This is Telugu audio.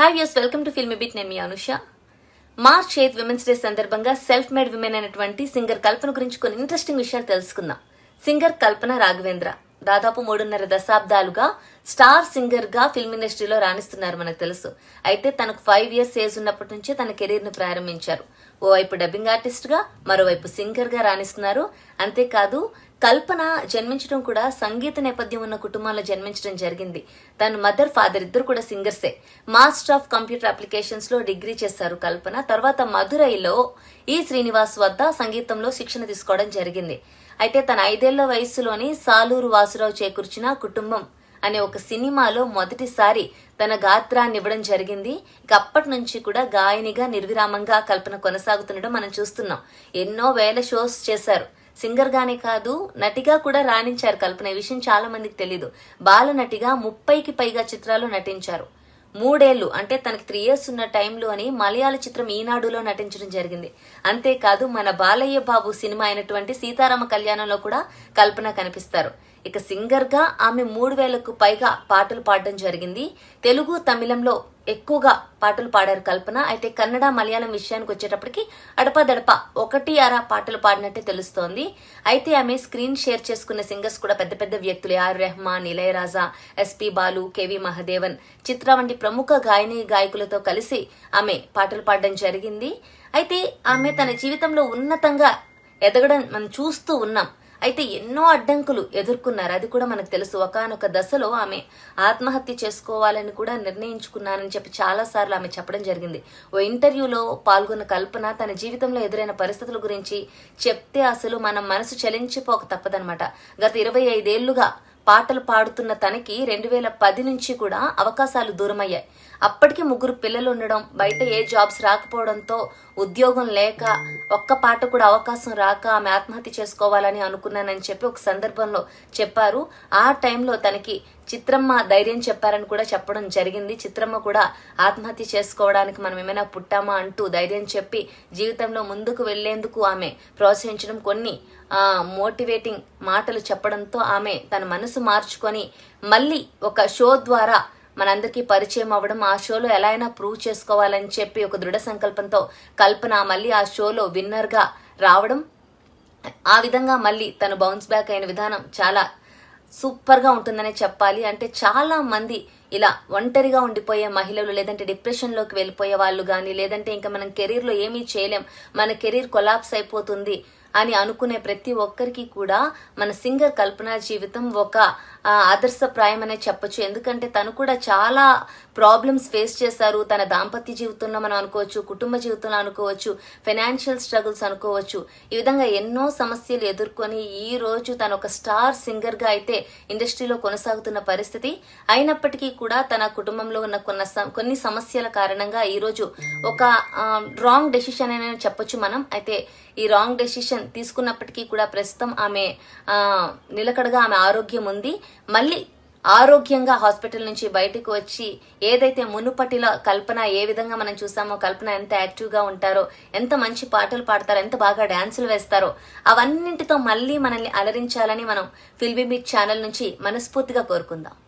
Hi views welcome to film bit నేను మీ Anusha March eighth women's day సందర్భంగా సెల్ఫ్ మేడ్ విమెన్ అయినటువంటి సింగర్ కల్పన గురించి కొన్ని ఇంట్రెస్టింగ్ విషయాలు తెలుసుకుందాం. సింగర్ కల్పన రాఘవేంద్ర. దాదాపు మూడున్నర దశాబ్దాలుగా స్టార్ సింగర్గా ఫిల్మ్ ఇండస్ట్రీలో రాణిస్తున్నారు మనకు తెలుసు. అయితే తనకు ఫైవ్ ఇయర్స్ ఏజ్ ఉన్నప్పటి నుంచే తన కెరీర్ను ప్రారంభించారు. ఓవైపు డబ్బింగ్ ఆర్టిస్ట్గా మరోవైపు సింగర్గా రాణిస్తున్నారు. అంతేకాదు కల్పన జన్మించడం కూడా సంగీత నేపథ్యం ఉన్న కుటుంబంలో జన్మించడం జరిగింది. తన మదర్ ఫాదర్ ఇద్దరు కూడా సింగర్సే మాస్టర్ ఆఫ్ కంప్యూటర్ అప్లికేషన్స్లో డిగ్రీ చేశారు కల్పన. తర్వాత మధురైలో ఈ శ్రీనివాస్ వద్ద సంగీతంలో శిక్షణ తీసుకోవడం జరిగింది. అయితే తన ఐదేళ్ళ వయసులోని సాలూరు వాసురావు చేకూర్చిన కుటుంబం అనే ఒక సినిమాలో మొదటిసారి తన గాత్రాన్ని ఇవ్వడం జరిగింది. ఇక అప్పటి నుంచి కూడా గాయనిగా నిర్విరామంగా కల్పన కొనసాగుతుండడం మనం చూస్తున్నాం. ఎన్నో వేల షోస్ చేశారు. సింగర్ గానే కాదు నటిగా కూడా రాణించారు కల్పన. ఈ విషయం చాలా మందికి తెలీదు. బాల నటిగా ముప్పైకి పైగా చిత్రాలు నటించారు. మూడేళ్ళు అంటే తనకి త్రీ ఇయర్స్ ఉన్న టైంలో అని మలయాళ చిత్రం ఈనాడులో నటించడం జరిగింది. అంతేకాదు మన బాలయ్య బాబు సినిమా అయినటువంటి సీతారామ కళ్యాణంలో కూడా కల్పన కనిపిస్తారు. ఇక సింగర్గా ఆమె మూడు వేలకు పైగా పాటలు పాడడం జరిగింది. తెలుగు తమిళంలో ఎక్కువగా పాటలు పాడారు కల్పన. అయితే కన్నడ మలయాళం విషయానికి వచ్చేటప్పటికి అడపదడప ఒకటి అర పాటలు పాడినట్టే తెలుస్తోంది. అయితే ఆమె స్క్రీన్ షేర్ చేసుకున్న సింగర్స్ కూడా పెద్ద పెద్ద వ్యక్తులు. R Rahman Ilaiyaraaja SP Balu KV Mahadevan Chitra వంటి ప్రముఖ గాయని గాయకులతో కలిసి ఆమె పాటలు పాడడం జరిగింది. అయితే ఆమె తన జీవితంలో ఉన్నతంగా ఎదగడం మనం చూస్తూ ఉన్నాం. అయితే ఎన్నో అడ్డంకులు ఎదుర్కొన్నారు. అది కూడా మనకు తెలుసు. ఒకనొక దశలో ఆమె ఆత్మహత్య చేసుకోవాలని కూడా నిర్ణయించుకున్నానని చెప్పి చాలా సార్లు ఆమె చెప్పడం జరిగింది. ఓ ఇంటర్వ్యూలో పాల్గొన్న కల్పన తన జీవితంలో ఎదురైన పరిస్థితుల గురించి చెప్తే అసలు మనం మనసు చలించిపోక తప్పదనమాట గత ఇరవై ఐదేళ్ళుగా పాటలు పాడుతున్న తనకి రెండు వేల పది నుంచి కూడా అవకాశాలు దూరమయ్యాయి. అప్పటికి ముగ్గురు పిల్లలు ఉండడం బయట ఏ జాబ్స్ రాకపోవడంతో ఉద్యోగం లేక ఒక్క పాట కూడా అవకాశం రాక ఆమె ఆత్మహత్య చేసుకోవాలని అనుకున్నానని చెప్పి ఒక సందర్భంలో చెప్పారు. ఆ టైంలో తనకి చిత్రమ్మ ధైర్యం చెప్పారని కూడా చెప్పడం జరిగింది. చిత్రమ్మ కూడా ఆత్మహత్య చేసుకోవడానికి మనం ఏమైనా పుట్టామా అంటూ ధైర్యం చెప్పి జీవితంలో ముందుకు వెళ్ళేందుకు ఆమె ప్రోత్సహించడం కొన్ని ఆ మోటివేటింగ్ మాటలు చెప్పడంతో ఆమె తన మనసు మార్చుకొని మళ్ళీ ఒక షో ద్వారా మనందరికీ పరిచయం అవ్వడం ఆ షోలో ఎలా అయినా ప్రూవ్ చేసుకోవాలని చెప్పి ఒక దృఢ సంకల్పంతో కల్పన మళ్ళీ ఆ షోలో విన్నర్గా రావడం ఆ విధంగా మళ్ళీ తను బౌన్స్ బ్యాక్ అయిన విధానం చాలా సూపర్గా ఉంటుందనే చెప్పాలి. అంటే చాలా మంది ఇలా ఒంటరిగా ఉండిపోయే మహిళలు లేదంటే డిప్రెషన్లోకి వెళ్ళిపోయే వాళ్ళు కానీ లేదంటే ఇంకా మనం కెరీర్లో ఏమీ చేయలేం మన కెరీర్ కొలాప్స్ అయిపోతుంది అని అనుకునే ప్రతి ఒక్కరికి కూడా మన సింగర్ కల్పన జీవితం ఒక ఆదర్శప్రాయం అనే చెప్పొచ్చు. ఎందుకంటే తను కూడా చాలా ప్రాబ్లమ్స్ ఫేస్ చేశారు. తన దాంపత్య జీవితంలో మనం అనుకోవచ్చు కుటుంబ జీవితంలో అనుకోవచ్చు ఫైనాన్షియల్ స్ట్రగుల్స్ అనుకోవచ్చు. ఈ విధంగా ఎన్నో సమస్యలు ఎదుర్కొని ఈ రోజు తను ఒక స్టార్ సింగర్గా అయితే ఇండస్ట్రీలో కొనసాగుతున్న పరిస్థితి. అయినప్పటికీ కూడా తన కుటుంబంలో ఉన్న కొన్న స- కొన్ని సమస్యల కారణంగా ఈ రోజు ఒక రాంగ్ డెసిషన్ అని చెప్పొచ్చు మనం. అయితే ఈ రాంగ్ డెసిషన్ తీసుకున్నప్పటికీ కూడా ప్రస్తుతం ఆమె నిలకడగా ఆమె ఆరోగ్యం ఉంది. మళ్ళీ ఆరోగ్యంగా హాస్పిటల్ నుంచి బయటకు వచ్చి ఏదైతే మునుపటిలో కల్పన ఏ విధంగా మనం చూసామో కల్పన ఎంత యాక్టివ్గా ఉంటారో ఎంత మంచి పాటలు పాడతారో ఎంత బాగా డ్యాన్సులు వేస్తారో అవన్నింటితో మళ్ళీ మనల్ని అలరించాలని మనం ఫిల్మీ బీట్ ఛానల్ నుంచి మనస్ఫూర్తిగా కోరుకుందాం.